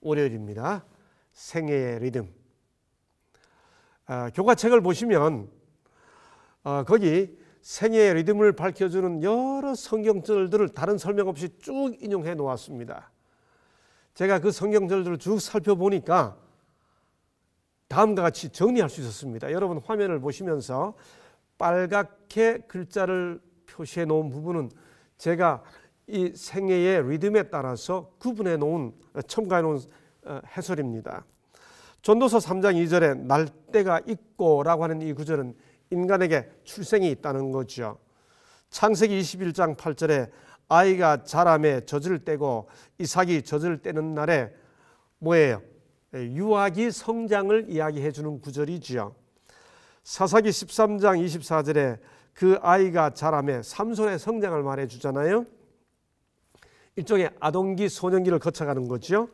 월요일입니다. 생애의 리듬. 아, 교과책을 보시면 어, 거기 생애의 리듬을 밝혀주는 여러 성경절들을 다른 설명 없이 쭉 인용해 놓았습니다. 제가 그 성경절들을 쭉 살펴보니까 다음과 같이 정리할 수 있었습니다. 여러분 화면을 보시면서 빨갛게 글자를 표시해 놓은 부분은 제가 이 생애의 리듬에 따라서 구분해 놓은 첨가해 놓은 어, 해설입니다. 전도서 3장 2절에 날 때가 있고라고 하는 이 구절은 인간에게 출생이 있다는 거죠. 창세기 21장 8절에 아이가 자람에 젖을 떼고 이삭이 젖을 떼는 날에 뭐예요? 유아기 성장을 이야기해 주는 구절이지요. 사사기 13장 24절에 그 아이가 자람에 삼손의 성장을 말해 주잖아요. 일종의 아동기 소년기를 거쳐가는 거죠.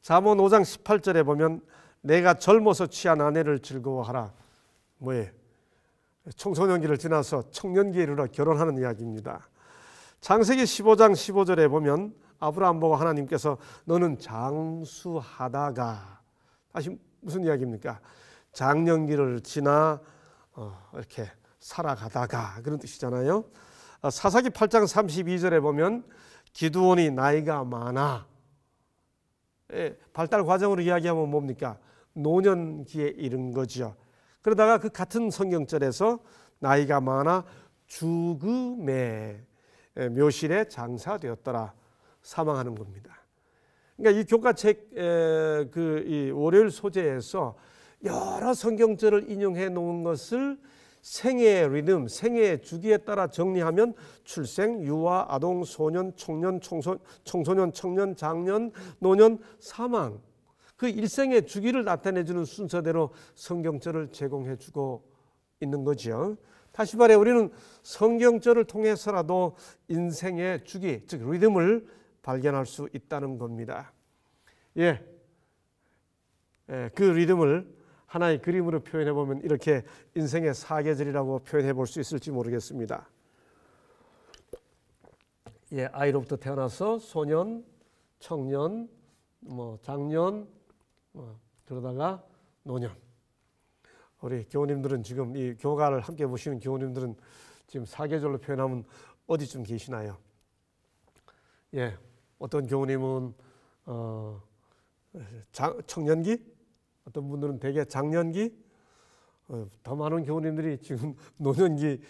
잠언 5장 18절에 보면 내가 젊어서 취한 아내를 즐거워하라. 뭐예? 청소년기를 지나서 청년기에 이르러 결혼하는 이야기입니다. 창세기 15장 15절에 보면 아브라함 보고 하나님께서 너는 장수하다가 다시 무슨 이야기입니까? 장년기를 지나 어, 이렇게 살아가다가 그런 뜻이잖아요. 어, 사사기 8장 32절에 보면 기두온이 나이가 많아 예, 발달 과정으로 이야기하면 뭡니까? 노년기에 이른 거죠. 그러다가 그 같은 성경절에서 나이가 많아 죽음의 예, 묘실에 장사되었더라 사망하는 겁니다. 그러니까 이 교과책 그이 월요일 소재에서 여러 성경절을 인용해 놓은 것을 생애의 리듬, 생애의 주기에 따라 정리하면 출생, 유아, 아동, 소년, 청년, 청소, 청소년, 청년, 장년, 노년, 사망 그 일생의 주기를 나타내 주는 순서대로 성경절을 제공해 주고 있는 거죠. 다시 말해 우리는 성경절을 통해서라도 인생의 주기, 즉 리듬을 발견할 수 있다는 겁니다. 예. 예, 그 리듬을 하나의 그림으로 표현해 보면 이렇게 인생의 사계절이라고 표현해 볼 수 있을지 모르겠습니다. 예, 아이로부터 태어나서 소년, 청년, 뭐 장년, 뭐 그러다가 노년. 우리 교우님들은 지금 이 교가를 함께 보시는 교우님들은 지금 사계절로 표현하면 어디쯤 계시나요? 예, 어떤 교우님은 어, 장, 청년기, 어떤 분들은 대개 장년기, 어, 더 많은 교우님들이 지금 노년기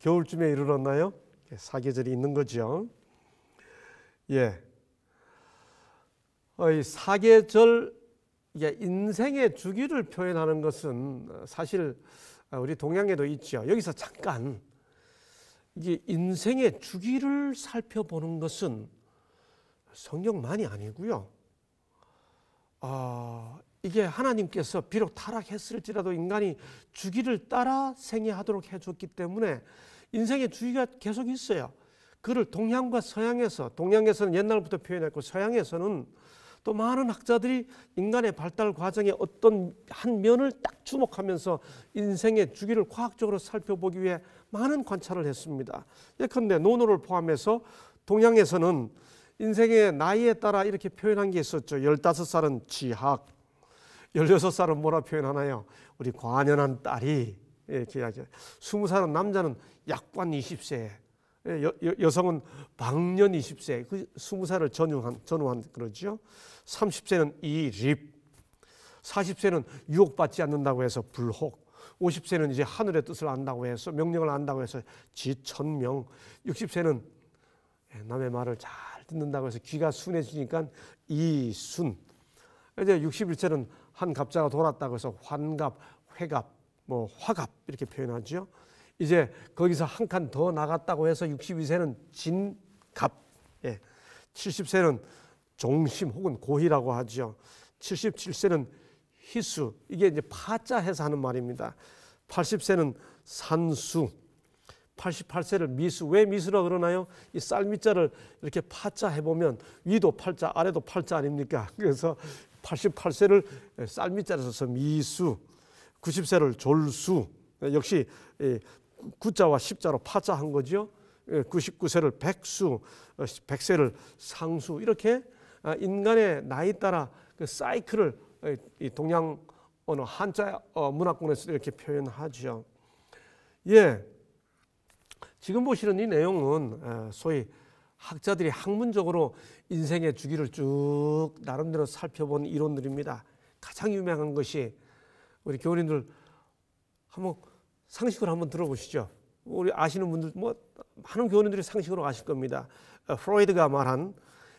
겨울쯤에 이르렀나요? 사계절이 있는 거죠. 예, 어, 이 사계절 인생의 주기를 표현하는 것은 사실 우리 동양에도 있죠. 여기서 잠깐 이게 인생의 주기를 살펴보는 것은 성경만이 아니고요. 아, 이게 하나님께서 비록 타락했을지라도 인간이 주기를 따라 생애하도록 해줬기 때문에 인생의 주기가 계속 있어요. 그를 동양과 서양에서 동양에서는 옛날부터 표현했고 서양에서는 또 많은 학자들이 인간의 발달 과정의 어떤 한 면을 딱 주목하면서 인생의 주기를 과학적으로 살펴보기 위해 많은 관찰을 했습니다. 예컨대 노노를 포함해서 동양에서는 인생의 나이에 따라 이렇게 표현한 게 있었죠. 15살은 지학, 16살은 뭐라 표현하나요? 우리 관연한 딸이 이렇게 이야기해요. 20살은 남자는 약관 20세, 여, 여 성은 방년 20세, 그 20살을 전후한, 전후한 그러죠. 30세는 이립, 40세는 유혹받지 않는다고 해서 불혹, 50세는 이제 하늘의 뜻을 안다고 해서 명령을 안다고 해서 지천명, 60세는 남의 말을 잘 듣는다고 해서 귀가 순해지니까 이순. 이제 61세는 한 갑자가 돌았다고 해서 환갑, 회갑, 뭐 화갑 이렇게 표현하죠. 이제 거기서 한 칸 더 나갔다고 해서 62세는 진갑, 예. 70세는 종심 혹은 고희라고 하죠. 77세는 희수, 이게 이제 파자 해서 하는 말입니다. 80세는 산수, 88세를 미수. 왜 미수라 그러나요? 이 쌀미자를 이렇게 파자 해보면 위도 팔자, 아래도 팔자 아닙니까? 그래서 88세를 쌀미자를 써서 미수, 90세를 졸수, 역시 구자와 십자로 파자 한 거죠. 99세를 백수, 100세를 상수 이렇게 아, 인간의 나이 따라 그 사이클을 이 동양 언어 한자 어, 문화권에서 이렇게 표현하죠. 예, 지금 보시는 이 내용은 소위 학자들이 학문적으로 인생의 주기를 쭉 나름대로 살펴본 이론들입니다. 가장 유명한 것이 우리 교우님들 한번 상식으로 한번 들어보시죠. 우리 아시는 분들 뭐 많은 교우님들이 상식으로 아실 겁니다. 어, 프로이드가 말한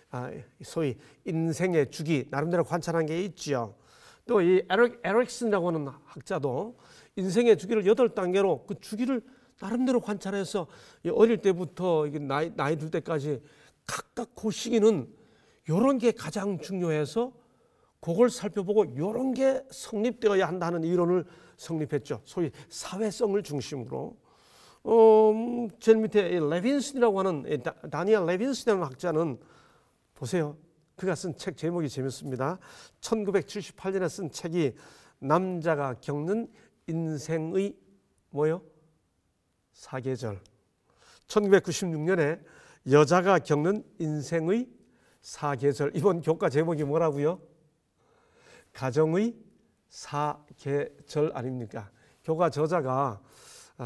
아, 소위 인생의 주기 나름대로 관찰한 게 있지요. 또 이 에릭 에릭슨이라고 하는 학자도 인생의 주기를 여덟 단계로 그 주기를 나름대로 관찰해서 어릴 때부터 나이, 나이 들 때까지 각각 그 시기는 이런 게 가장 중요해서 그걸 살펴보고 이런 게 성립되어야 한다는 이론을 성립했죠. 소위 사회성을 중심으로. 어, 음, 제일 밑에 레빈슨이라고 하는 다니엘 레빈슨이라는 학자는 보세요. 그가 쓴 책 제목이 재밌습니다. 1978년에 쓴 책이 남자가 겪는 인생의 뭐요? 사계절. 1996년에 여자가 겪는 인생의 사계절. 이번 교과 제목이 뭐라고요? 가정의 사계절 아닙니까? 교과 저자가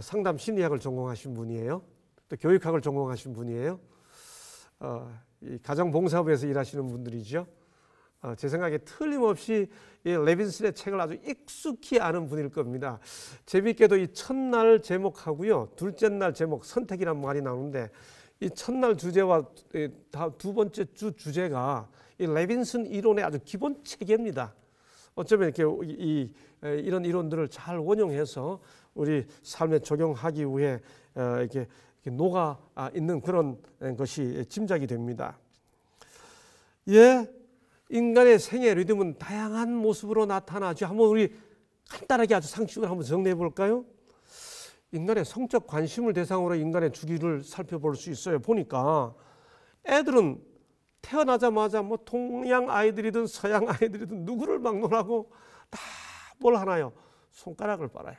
상담 심리학을 전공하신 분이에요. 또 교육학을 전공하신 분이에요. 어, 가정 봉사부에서 일하시는 분들이죠. 어, 제 생각에 틀림없이 이 레빈슨의 책을 아주 익숙히 아는 분일 겁니다. 재미있게도 이 첫날 제목하고요, 둘째 날 제목 선택이란 말이 나오는데 이 첫날 주제와 두 번째 주 주제가 이 레빈슨 이론의 아주 기본 체계입니다. 어쩌면 이렇게 이, 이런 이론들을 잘 원용해서 우리 삶에 적용하기 위해 어, 이렇게 녹아 있는 그런 것이 짐작이 됩니다. 예, 인간의 생애 리듬은 다양한 모습으로 나타나죠. 한번 우리 간단하게 아주 상식으로 한번 정리해 볼까요? 인간의 성적 관심을 대상으로 인간의 주기를 살펴볼 수 있어요. 보니까 애들은 태어나자마자 뭐 동양 아이들이든 서양 아이들이든 누구를 막론하고 다 뭘 하나요? 손가락을 빨아요.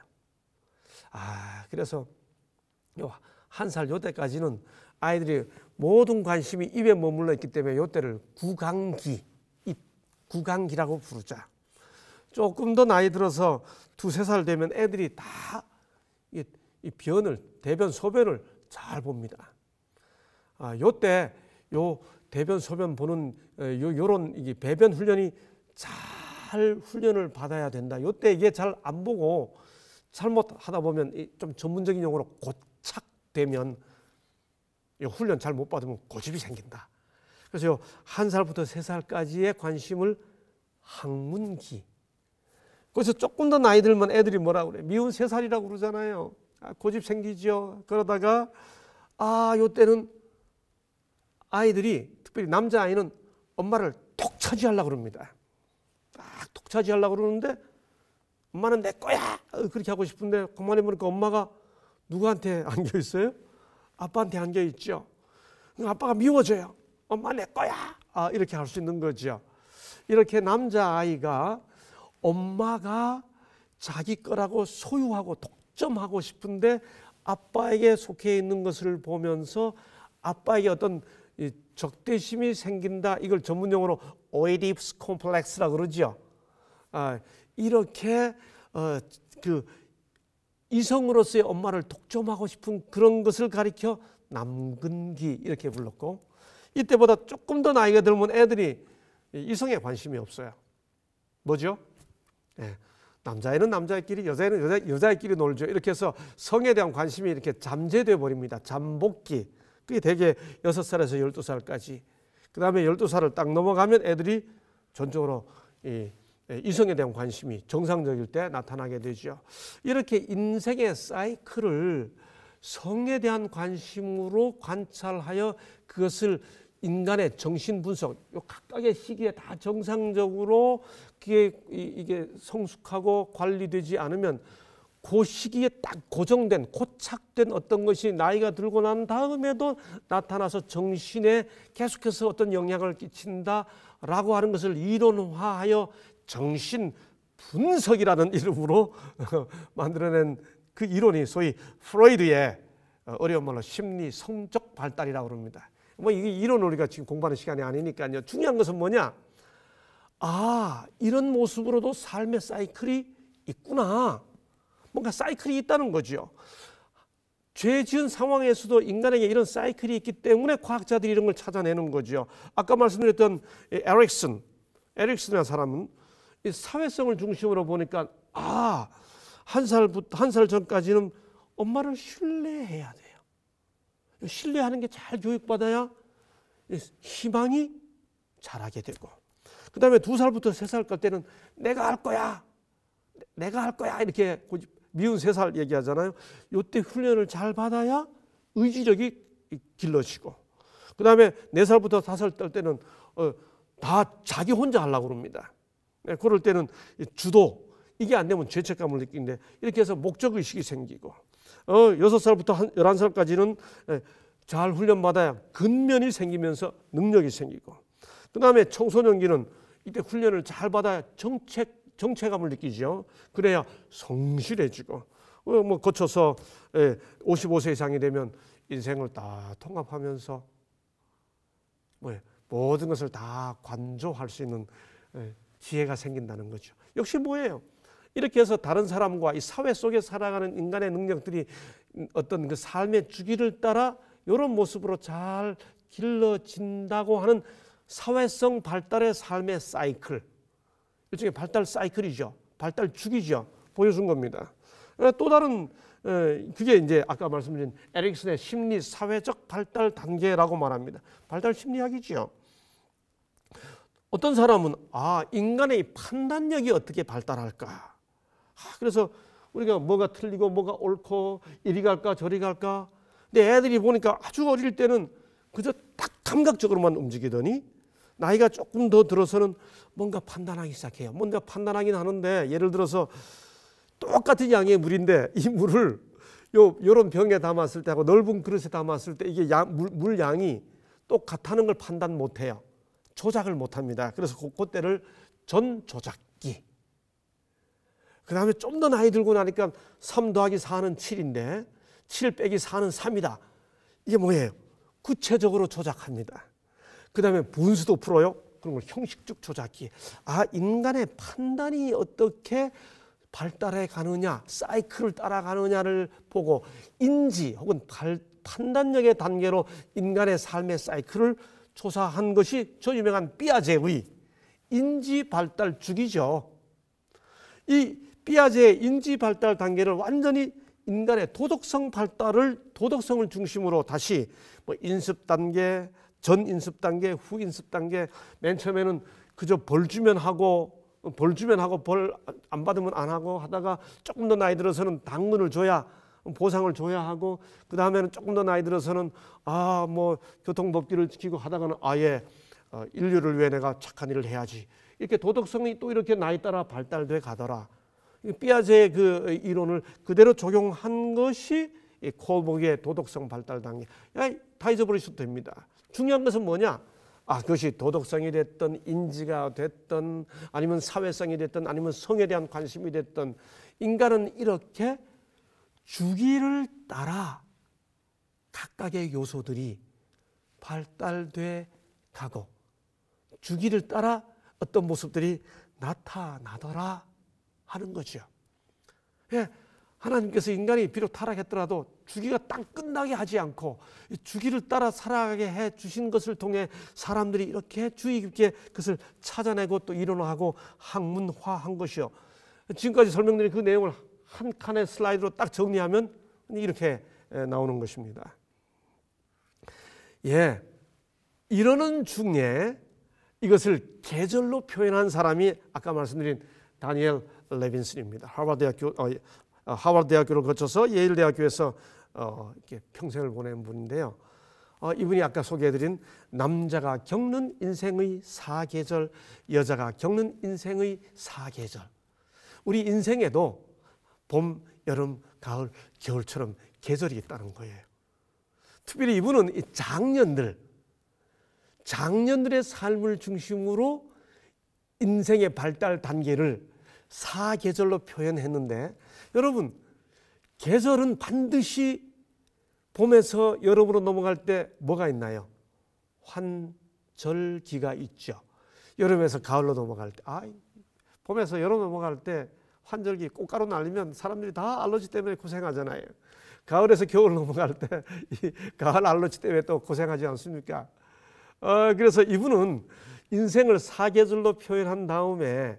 아, 그래서 한 살 요때까지는 아이들이 모든 관심이 입에 머물러 있기 때문에 요때를 구강기, 구강기라고 부르자. 조금 더 나이 들어서 두세 살 되면 애들이 다 이 변을 대변 소변을 잘 봅니다. 아, 요때 요 대변 소변 보는 어, 요 요런 이게 배변 훈련이 잘 훈련을 받아야 된다. 요때 이게 잘 안 보고 잘못하다 보면 좀 전문적인 용어로 고착되면 훈련 잘 못 받으면 고집이 생긴다. 그래서 한 살부터 세 살까지의 관심을 학문기. 그래서 조금 더 나이 들면 애들이 뭐라 그래? 미운 세 살이라고 그러잖아요. 아, 고집 생기죠. 그러다가 아, 요때는 아이들이 특별히 남자 아이는 엄마를 톡 차지하려고 그럽니다. 딱톡 차지하려고 그러는데 엄마는 내 거야. 어, 그렇게 하고 싶은데 그만해 보니까 엄마가 누구한테 안겨 있어요? 아빠한테 안겨 있죠. 아빠가 미워져요. 엄마 내 거야. 아, 이렇게 할 수 있는 거죠. 이렇게 남자 아이가 엄마가 자기 거라고 소유하고 독점하고 싶은데 아빠에게 속해 있는 것을 보면서 아빠에게 어떤 적대심이 생긴다. 이걸 전문 용어로 오이디프스 콤플렉스라 그러죠. 아, 이렇게 어, 그 이성으로서의 엄마를 독점하고 싶은 그런 것을 가리켜 남근기 이렇게 불렀고 이때보다 조금 더 나이가 들면 애들이 이성에 관심이 없어요. 뭐죠? 네. 남자애는 남자애끼리 여자애는 여자, 여자애끼리 놀죠. 이렇게 해서 성에 대한 관심이 이렇게 잠재돼 버립니다. 잠복기. 그게 대개 6살에서 12살까지. 그 다음에 12살을 딱 넘어가면 애들이 전적으로 이 이성에 대한 관심이 정상적일 때 나타나게 되죠. 이렇게 인생의 사이클을 성에 대한 관심으로 관찰하여 그것을 인간의 정신 분석, 요 각각의 시기에 다 정상적으로 그게 이게 성숙하고 관리되지 않으면 그 시기에 딱 고정된 고착된 어떤 것이 나이가 들고 난 다음에도 나타나서 정신에 계속해서 어떤 영향을 끼친다라고 하는 것을 이론화하여 정신 분석이라는 이름으로 만들어낸 그 이론이 소위 프로이드의 어려운 말로 심리 성적 발달이라고 합니다. 뭐 이게 이론 우리가 지금 공부하는 시간이 아니니까요. 중요한 것은 뭐냐? 아, 이런 모습으로도 삶의 사이클이 있구나. 뭔가 사이클이 있다는 거죠. 죄 지은 상황에서도 인간에게 이런 사이클이 있기 때문에 과학자들이 이런 걸 찾아내는 거죠. 아까 말씀드렸던 에릭슨, 에릭슨이라는 사람은 사회성을 중심으로 보니까 아, 한 살부터 한 살 전까지는 엄마를 신뢰해야 돼요. 신뢰하는 게 잘 교육받아야 희망이 자라게 되고. 그 다음에 두 살부터 세 살 갈 때는 내가 할 거야 내가 할 거야 이렇게 미운 세 살 얘기하잖아요. 요때 훈련을 잘 받아야 의지력이 길러지고. 그 다음에 네 살부터 다섯 살 때는 어, 다 자기 혼자 하려고 그럽니다. 네, 그럴 때는 주도 이게 안 되면 죄책감을 느끼는데 이렇게 해서 목적의식이 생기고 어, 여섯 살부터 한 열한 살까지는 예, 잘 훈련받아야 근면이 생기면서 능력이 생기고 그 다음에 청소년기는 이때 훈련을 잘 받아야 정책 정체감을 느끼죠. 그래야 성실해지고 어, 뭐 거쳐서 55세 예, 이상이 되면 인생을 다 통합하면서 뭐 모든 것을 다 관조할 수 있는 예, 지혜가 생긴다는 거죠. 역시 뭐예요? 이렇게 해서 다른 사람과 이 사회 속에 살아가는 인간의 능력들이 어떤 그 삶의 주기를 따라 이런 모습으로 잘 길러진다고 하는 사회성 발달의 삶의 사이클 일종의 발달 사이클이죠. 발달 주기죠. 보여준 겁니다. 어, 또 다른 어, 그게 이제 아까 말씀드린 에릭슨의 심리 사회적 발달 단계라고 말합니다. 발달 심리학이지요. 어떤 사람은 아 인간의 판단력이 어떻게 발달할까? 아, 그래서 우리가 뭐가 틀리고 뭐가 옳고 이리 갈까 저리 갈까. 근데 애들이 보니까 아주 어릴 때는 그저 딱 감각적으로만 움직이더니 나이가 조금 더 들어서는 뭔가 판단하기 시작해요. 뭔가 판단하긴 하는데 예를 들어서 똑같은 양의 물인데 이 물을 요 요런 병에 담았을 때하고 넓은 그릇에 담았을 때 이게 양, 물, 물 양이 똑같다는 걸 판단 못 해요. 조작을 못 합니다. 그래서 그, 그때를 전 조작기. 그 다음에 좀 더 나이 들고 나니까 3 더하기 4는 7인데 7 빼기 4는 3이다. 이게 뭐예요? 구체적으로 조작합니다. 그 다음에 분수도 풀어요. 그런 걸 형식적 조작기. 아, 인간의 판단이 어떻게 발달해 가느냐, 사이클을 따라가느냐를 보고 인지 혹은 발, 판단력의 단계로 인간의 삶의 사이클을 조사한 것이 저 유명한 삐아제의 인지 발달 주기죠. 이 삐아제의 인지 발달 단계를 완전히 인간의 도덕성 발달을 도덕성을 중심으로 다시 뭐 인습 단계, 전 인습 단계, 후 인습 단계 맨 처음에는 그저 벌 주면 하고 벌 주면 하고 벌 안 받으면 안 하고 하다가 조금 더 나이 들어서는 당근을 줘야 보상을 줘야 하고 그 다음에는 조금 더 나이 들어서는 아 뭐 교통법규를 지키고 하다가는 아예 어, 인류를 위해 내가 착한 일을 해야지 이렇게 도덕성이 또 이렇게 나이 따라 발달돼 가더라. 삐아제의 그 이론을 그대로 적용한 것이 콜복의 도덕성 발달 단계. 야, 다 잊어버리셔도 됩니다. 중요한 것은 뭐냐? 아, 그것이 도덕성이 됐던 인지가 됐던 아니면 사회성이 됐던 아니면 성에 대한 관심이 됐던 인간은 이렇게 주기를 따라 각각의 요소들이 발달돼 가고 주기를 따라 어떤 모습들이 나타나더라 하는 거죠. 예, 하나님께서 인간이 비록 타락했더라도 주기가 딱 끝나게 하지 않고 주기를 따라 살아가게 해 주신 것을 통해 사람들이 이렇게 주의 깊게 그것을 찾아내고 또 이론화하고 학문화한 것이요. 지금까지 설명드린 그 내용을 한 칸의 슬라이드로 딱 정리하면 이렇게 나오는 것입니다. 예. 이러는 중에 이것을 계절로 표현한 사람이 아까 말씀드린 다니엘 레빈슨입니다. 하버드 대학교 어, 어, 하버드 대학교를 거쳐서 예일 대학교에서 어, 이렇게 평생을 보낸 분인데요. 어, 이분이 아까 소개해드린 남자가 겪는 인생의 사계절, 여자가 겪는 인생의 사계절. 우리 인생에도 봄, 여름, 가을, 겨울처럼 계절이 있다는 거예요. 특별히 이분은 이 장년들, 장년들의 삶을 중심으로 인생의 발달 단계를 사계절로 표현했는데 여러분 계절은 반드시 봄에서 여름으로 넘어갈 때 뭐가 있나요? 환절기가 있죠. 여름에서 가을로 넘어갈 때, 아, 봄에서 여름 넘어갈 때 환절기 꽃가루 날리면 사람들이 다 알러지 때문에 고생하잖아요. 가을에서 겨울 넘어갈 때 이 가을 알러지 때문에 또 고생하지 않습니까? 어, 그래서 이분은 인생을 사계절로 표현한 다음에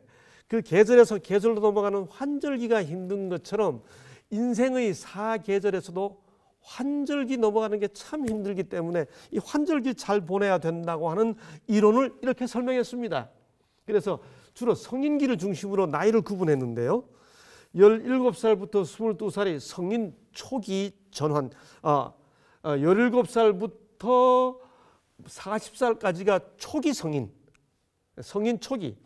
그 계절에서 계절로 넘어가는 환절기가 힘든 것처럼 인생의 사계절에서도 환절기 넘어가는 게 참 힘들기 때문에 이 환절기 잘 보내야 된다고 하는 이론을 이렇게 설명했습니다. 그래서 주로 성인기를 중심으로 나이를 구분했는데요. 17살부터 22살이 성인 초기 전환, 아, 17살부터 아, 40살까지가 초기 성인, 성인 초기.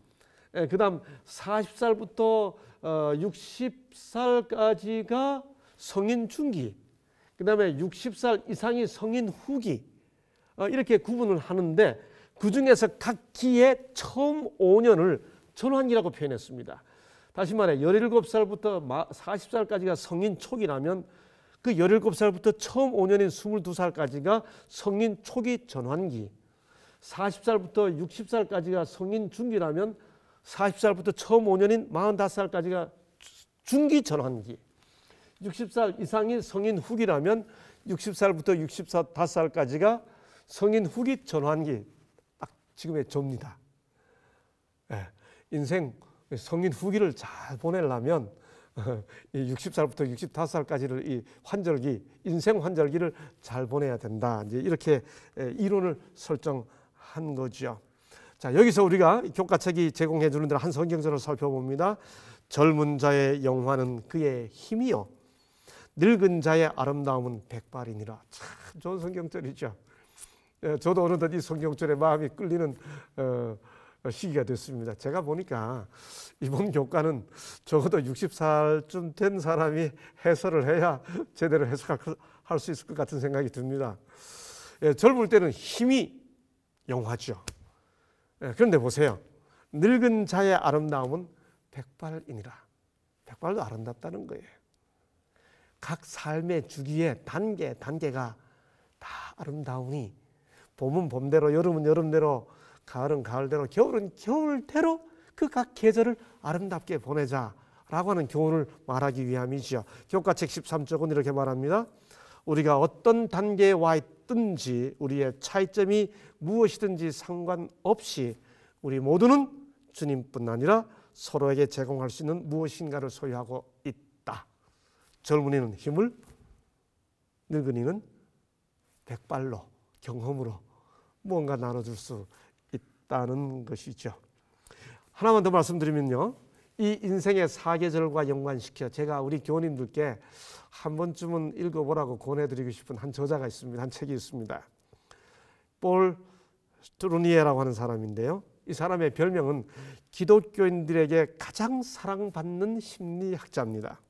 예, 그 다음 40살부터 60살까지가 어, 성인 중기. 그 다음에 60살 이상이 성인 후기. 어, 이렇게 구분을 하는데 그 중에서 각 기의 처음 5년을 전환기라고 표현했습니다. 다시 말해 17살부터 40살까지가 성인 초기라면 그 17살부터 처음 5년인 22살까지가 성인 초기 전환기 40살부터 60살까지가 성인 중기라면 40살부터 처음 5년인 45살까지가 중기 전환기 60살 이상인 성인 후기라면 60살부터 65살까지가 성인 후기 전환기 딱 지금의 조입니다. 네. 인생 성인 후기를 잘 보내려면 60살부터 65살까지를 이 환절기 인생 환절기를 잘 보내야 된다. 이제 이렇게 이론을 설정한 거죠. 자 여기서 우리가 교과책이 제공해 주는 대로 한 성경절을 살펴봅니다. 젊은 자의 영화는 그의 힘이요 늙은 자의 아름다움은 백발이니라. 참 좋은 성경절이죠. 저도 어느덧 이 성경절에 마음이 끌리는 어, 시기가 됐습니다. 제가 보니까 이번 교과는 적어도 60살쯤 된 사람이 해설을 해야 제대로 해석할 수 있을 것 같은 생각이 듭니다. 예, 젊을 때는 힘이 영화죠. 예, 그런데 보세요. 늙은 자의 아름다움은 백발이니라. 백발도 아름답다는 거예요. 각 삶의 주기에 단계 단계가 다 아름다우니 봄은 봄대로 여름은 여름대로 가을은 가을대로 겨울은 겨울대로 그 각 계절을 아름답게 보내자라고 하는 교훈을 말하기 위함이지요. 교과책 13쪽은 이렇게 말합니다. 우리가 어떤 단계에 와 있든지 우리의 차이점이 무엇이든지 상관없이 우리 모두는 주님뿐 아니라 서로에게 제공할 수 있는 무엇인가를 소유하고 있다. 젊은이는 힘을, 늙은이는 백발로 경험으로 무언가 나눠줄 수 있다는 것이죠. 하나만 더 말씀드리면요. 이 인생의 사계절과 연관시켜 제가 우리 교원님들께 한 번쯤은 읽어보라고 권해드리고 싶은 한 저자가 있습니다. 한 책이 있습니다. 볼 스트루니에라고 하는 사람인데요. 이 사람의 별명은 기독교인들에게 가장 사랑받는 심리학자입니다.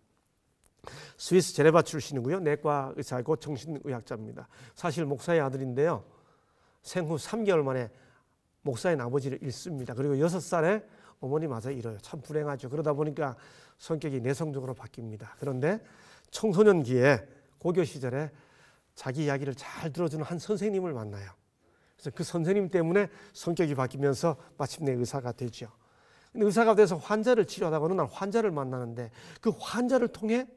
스위스 제네바 출신이고요. 내과 의사고 정신의학자입니다. 사실 목사의 아들인데요. 생후 3개월 만에 목사인 아버지를 잃습니다. 그리고 여섯 살에 어머니 마저 잃어요. 참 불행하죠. 그러다 보니까 성격이 내성적으로 바뀝니다. 그런데 청소년기에 고교 시절에 자기 이야기를 잘 들어주는 한 선생님을 만나요. 그래서 그 선생님 때문에 성격이 바뀌면서 마침내 의사가 되죠. 근데 의사가 돼서 환자를 치료하다가 어느 날 환자를 만나는데 그 환자를 통해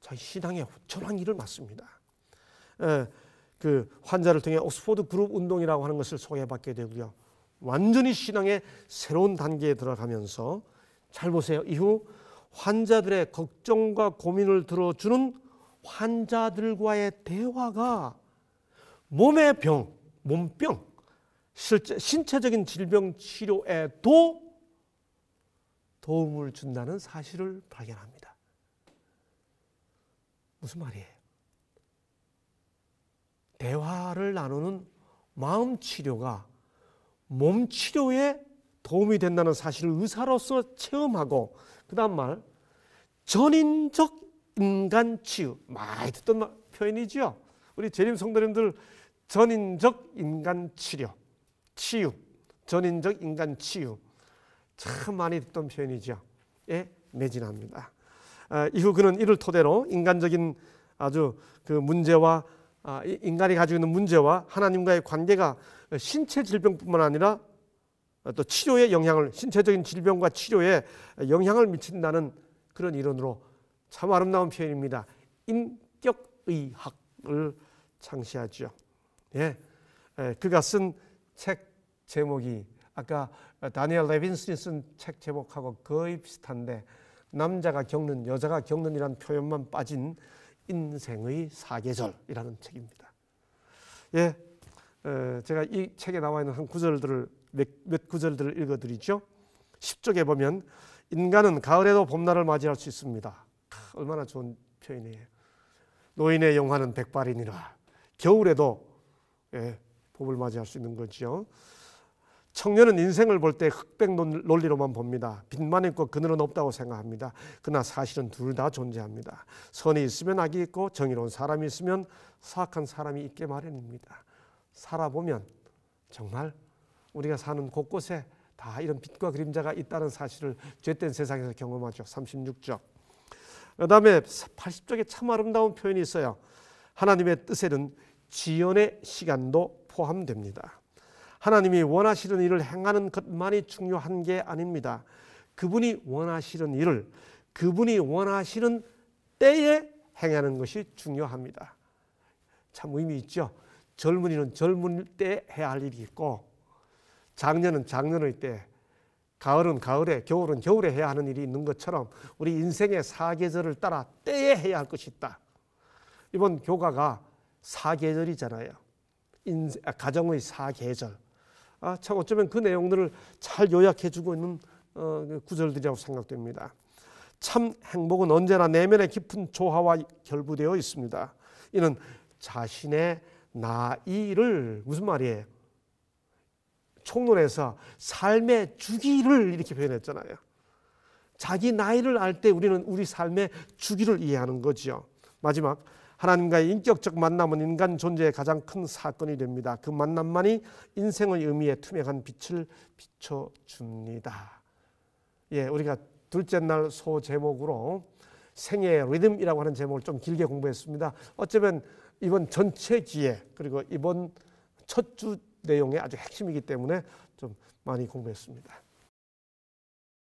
자기 신앙의 전환기를 맞습니다. 에, 그 환자를 통해 옥스포드 그룹 운동이라고 하는 것을 소개받게 되고요. 완전히 신앙의 새로운 단계에 들어가면서 잘 보세요. 이후 환자들의 걱정과 고민을 들어주는 환자들과의 대화가 몸의 병, 몸병, 실제 신체적인 질병 치료에도 도움을 준다는 사실을 발견합니다. 무슨 말이에요? 대화를 나누는 마음 치료가 몸 치료에 도움이 된다는 사실을 의사로서 체험하고 그다음 말 전인적 인간 치유 많이 듣던 표현이지요. 우리 재림 성도님들 전인적 인간 치료 치유 전인적 인간 치유 참 많이 듣던 표현이죠. 예, 매진합니다. 아, 이후 그는 이를 토대로 인간적인 아주 그 문제와 아, 이 인간이 가지고 있는 문제와 하나님과의 관계가 신체 질병뿐만 아니라 또 치료에 영향을 신체적인 질병과 치료에 영향을 미친다는 그런 이론으로 참 아름다운 표현입니다. 인격의학을 창시하죠. 예, 예, 그가 쓴 책 제목이 아까 다니엘 레빈슨이 쓴 책 제목하고 거의 비슷한데 남자가 겪는 여자가 겪는이라는 표현만 빠진 인생의 사계절이라는 책입니다. 예, 에, 제가 이 책에 나와 있는 한 구절들을 몇, 몇 구절들을 읽어드리죠. 10쪽에 보면 인간은 가을에도 봄날을 맞이할 수 있습니다. 얼마나 좋은 표현이에요. 노인의 영화는 백발이니라. 겨울에도 예, 봄을 맞이할 수 있는 거죠. 청년은 인생을 볼 때 흑백 논리로만 봅니다. 빛만 있고 그늘은 없다고 생각합니다. 그러나 사실은 둘 다 존재합니다. 선이 있으면 악이 있고 정의로운 사람이 있으면 사악한 사람이 있게 마련입니다. 살아보면 정말 우리가 사는 곳곳에 다 이런 빛과 그림자가 있다는 사실을 죄된 세상에서 경험하죠. 36쪽. 그 다음에 80쪽에 참 아름다운 표현이 있어요. 하나님의 뜻에는 지연의 시간도 포함됩니다. 하나님이 원하시는 일을 행하는 것만이 중요한 게 아닙니다. 그분이 원하시는 일을 그분이 원하시는 때에 행하는 것이 중요합니다. 참 의미 있죠. 젊은이는 젊은 때 해야 할 일이 있고 작년은 작년의 때, 가을은 가을에, 겨울은 겨울에 해야 하는 일이 있는 것처럼 우리 인생의 사계절을 따라 때에 해야 할 것이 있다. 이번 교가가 사계절이잖아요. 인생, 아, 가정의 사계절. 아, 참 어쩌면 그 내용들을 잘 요약해주고 있는 어, 그 구절들이라고 생각됩니다. 참 행복은 언제나 내면의 깊은 조화와 결부되어 있습니다. 이는 자신의 나이를 무슨 말이에요? 총론에서 삶의 주기를 이렇게 표현했잖아요. 자기 나이를 알 때 우리는 우리 삶의 주기를 이해하는 거죠. 마지막 하나님과의 인격적 만남은 인간 존재의 가장 큰 사건이 됩니다. 그 만남만이 인생의 의미에 투명한 빛을 비춰 줍니다. 예, 우리가 둘째 날 소 제목으로 생애의 리듬이라고 하는 제목을 좀 길게 공부했습니다. 어쩌면 이번 전체 기회 그리고 이번 첫 주 내용의 아주 핵심이기 때문에 좀 많이 공부했습니다.